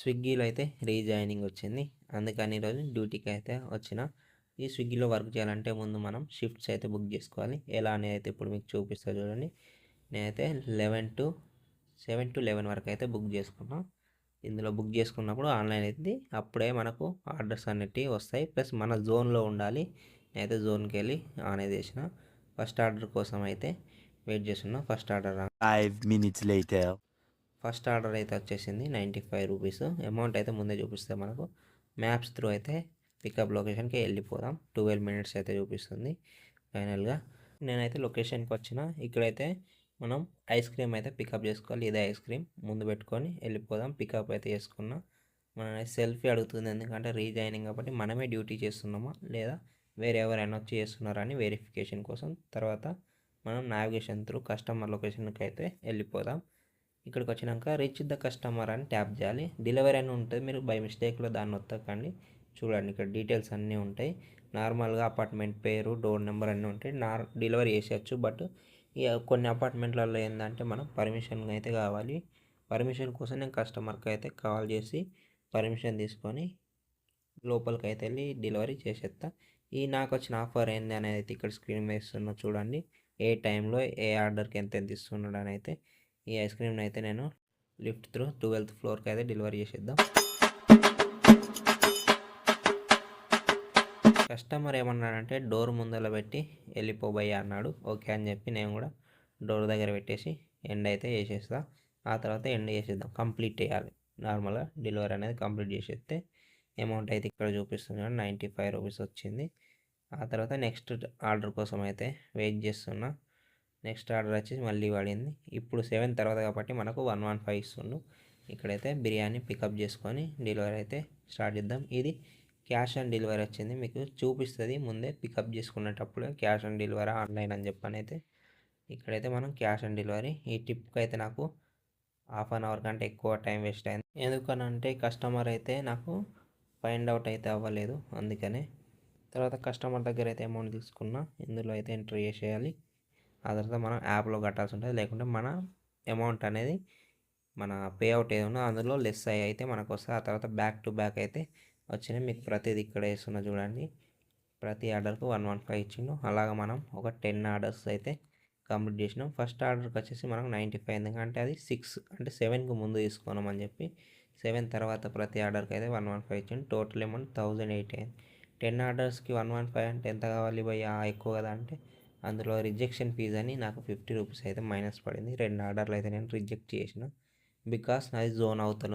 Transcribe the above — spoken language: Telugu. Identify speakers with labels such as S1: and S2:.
S1: స్విగ్గీలో అయితే రీజాయినింగ్ వచ్చింది. అందుకని ఈరోజు డ్యూటీకి అయితే వచ్చిన. ఈ స్విగ్గీలో వర్క్ చేయాలంటే ముందు మనం షిఫ్ట్స్ అయితే బుక్ చేసుకోవాలి. ఎలా అనేది అయితే ఇప్పుడు మీకు చూపిస్తా చూడండి. నేనైతే eleven to seven to eleven వరకు అయితే బుక్ చేసుకున్నాను ఇందులో బుక్ చేసుకున్నప్పుడు ఆన్లైన్ అయితే అప్పుడే మనకు ఆర్డర్స్ అనేటివి వస్తాయి. ప్లస్ మన జోన్లో ఉండాలి. నేనైతే జోన్కి వెళ్ళి అనేది చేసిన. ఫస్ట్ ఆర్డర్ కోసం అయితే వెయిట్ చేస్తున్నా. First order
S2: five minutes later.
S1: First order అయితే వచ్చేసింది నైంటీ ఫైవ్ రూపీస్. అమౌంట్ అయితే ముందే చూపిస్తే మనకు మ్యాప్స్ త్రూ అయితే పికప్ లొకేషన్కి వెళ్ళిపోదాం. ట్వెల్వ్ మినిట్స్ అయితే చూపిస్తుంది ఫైనల్గా. నేనైతే లొకేషన్కి వచ్చిన. ఇక్కడైతే మనం ఐస్ క్రీమ్ అయితే పికప్ చేసుకోవాలి. ఇదే ఐస్ క్రీమ్. ముందు పెట్టుకొని వెళ్ళిపోదాం. పికప్ అయితే చేసుకున్నా మన సెల్ఫీ అడుగుతుంది. ఎందుకంటే రీజాయినింగ్ కాబట్టి మనమే డ్యూటీ చేస్తున్నామా? లేదా వేరే ఎవరైనా వచ్చి చేస్తున్నారని వెరిఫికేషన్ కోసం తర్వాత మనం నావిగేషన్ త్రూ కస్టమర్ లొకేషన్కి అయితే వెళ్ళిపోదాం. ఇక్కడికి వచ్చినాక రీచ్ ద కస్టమర్ అని ట్యాప్ చేయాలి. డెలివరీ అని ఉంటుంది. మీరు బై మిస్టేక్లో దాన్ని వత్తకండి చూడండి ఇక్కడ డీటెయిల్స్ అన్నీ ఉంటాయి. నార్మల్గా అపార్ట్మెంట్ పేరు డోర్ నెంబర్ అన్నీ ఉంటాయి. నార్ డెలివరీ చేసేయచ్చు. బట్ ఇక కొన్ని అపార్ట్మెంట్లలో ఏంటంటే మనం పర్మిషన్ అయితే కావాలి. పర్మిషన్ కోసం నేను కస్టమర్కి అయితే కాల్ చేసి పర్మిషన్ తీసుకొని లోపలికి అయితే వెళ్ళి డెలివరీ చేసేస్తా ఈ నాకు వచ్చిన ఆఫర్ ఏంది అనేది ఇక్కడ స్క్రీన్ వేస్తున్నా చూడండి. ఏ టైంలో ఏ ఆర్డర్కి ఎంత ఎంత ఇస్తున్నాడు అని అయితే ఈ ఐస్ క్రీమ్ని అయితే నేను లిఫ్ట్ త్రూ ట్వెల్త్ ఫ్లోర్కి అయితే డెలివరీ చేసేద్దాం. కస్టమర్ ఏమన్నాడంటే డోర్ ముందర పెట్టి వెళ్ళిపోబోయ్యా అన్నాడు. ఓకే అని చెప్పి నేను కూడా డోర్ దగ్గర పెట్టేసి ఎండ్ అయితే వేసేస్తా ఆ తర్వాత ఎండ్ చేసేద్దాం. కంప్లీట్ చేయాలి. నార్మల్గా డెలివరీ అనేది కంప్లీట్ చేసేస్తే అమౌంట్ అయితే ఇక్కడ చూపిస్తుంది నైంటీ ఫైవ్ రూపీస్ వచ్చింది. ఆ తర్వాత నెక్స్ట్ ఆర్డర్ కోసం అయితే వెయిట్ చేస్తున్నా. నెక్స్ట్ ఆర్డర్ వచ్చేసి మళ్ళీ పడింది. ఇప్పుడు సెవెన్ తర్వాత కాబట్టి మనకు వన్ వన్ ఫైవ్ ఇస్తుండు. ఇక్కడైతే బిర్యానీ పికప్ చేసుకొని డెలివరీ అయితే స్టార్ట్ చేద్దాం. ఇది క్యాష్ ఆన్ డెలివరీ వచ్చింది. మీకు చూపిస్తుంది ముందే పికప్ చేసుకునేటప్పుడు క్యాష్ ఆన్ డెలివరీ ఆన్లైన్ అని చెప్పని అయితే ఇక్కడైతే మనం క్యాష్ ఆన్ డెలివరీ ఈ టిప్కి అయితే నాకు హాఫ్ అన్ అవర్ కంటే ఎక్కువ టైం వేస్ట్ అయింది. ఎందుకనంటే కస్టమర్ అయితే నాకు ఫైండ్ అవుట్ అయితే అవ్వలేదు. అందుకనే తర్వాత కస్టమర్ దగ్గర అయితే అమౌంట్ తీసుకున్నా. ఇందులో అయితే ఎంట్రీ చేసేయాలి. ఆ తర్వాత మనం యాప్లో కట్టాల్సి ఉంటుంది లేకుంటే మన అమౌంట్ అనేది మన పే అవుట్ ఏదైనా అందులో లెస్ అయ్యి అయితే మనకు వస్తుంది ఆ తర్వాత బ్యాక్ టు బ్యాక్ అయితే వచ్చినాయి. మీకు ప్రతిదీ ఇక్కడ వేస్తున్నా చూడండి. ప్రతి ఆర్డర్కు వన్ వన్ ఫైవ్ ఇచ్చిండు. అలాగ మనం ఒక టెన్ ఆర్డర్స్ అయితే కంప్లీట్ చేసినాం. ఫస్ట్ ఆర్డర్కి వచ్చేసి మనకు నైంటీ ఫైవ్ ఎందుకంటే అది సిక్స్ అంటే సెవెన్కి ముందు తీసుకున్నాం అని చెప్పి సెవెన్ తర్వాత ప్రతి ఆర్డర్కి అయితే వన్ వన్ ఫైవ్ ఇచ్చిండు. టోటల్ అమౌంట్ థౌజండ్ ఎయిట్ అయింది. టెన్ ఆర్డర్స్కి వన్ వన్ ఫైవ్ అంటే ఎంత కావాలి భయ్యా? ఎక్కువ కదా అంటే అందులో రిజెక్షన్ ఫీజ్ అని నాకు ఫిఫ్టీ రూపీస్ అయితే మైనస్ పడింది. రెండు ఆర్డర్లు అయితే నేను రిజెక్ట్ చేసిన. బికాస్ నాది జోన్ అవుతుంది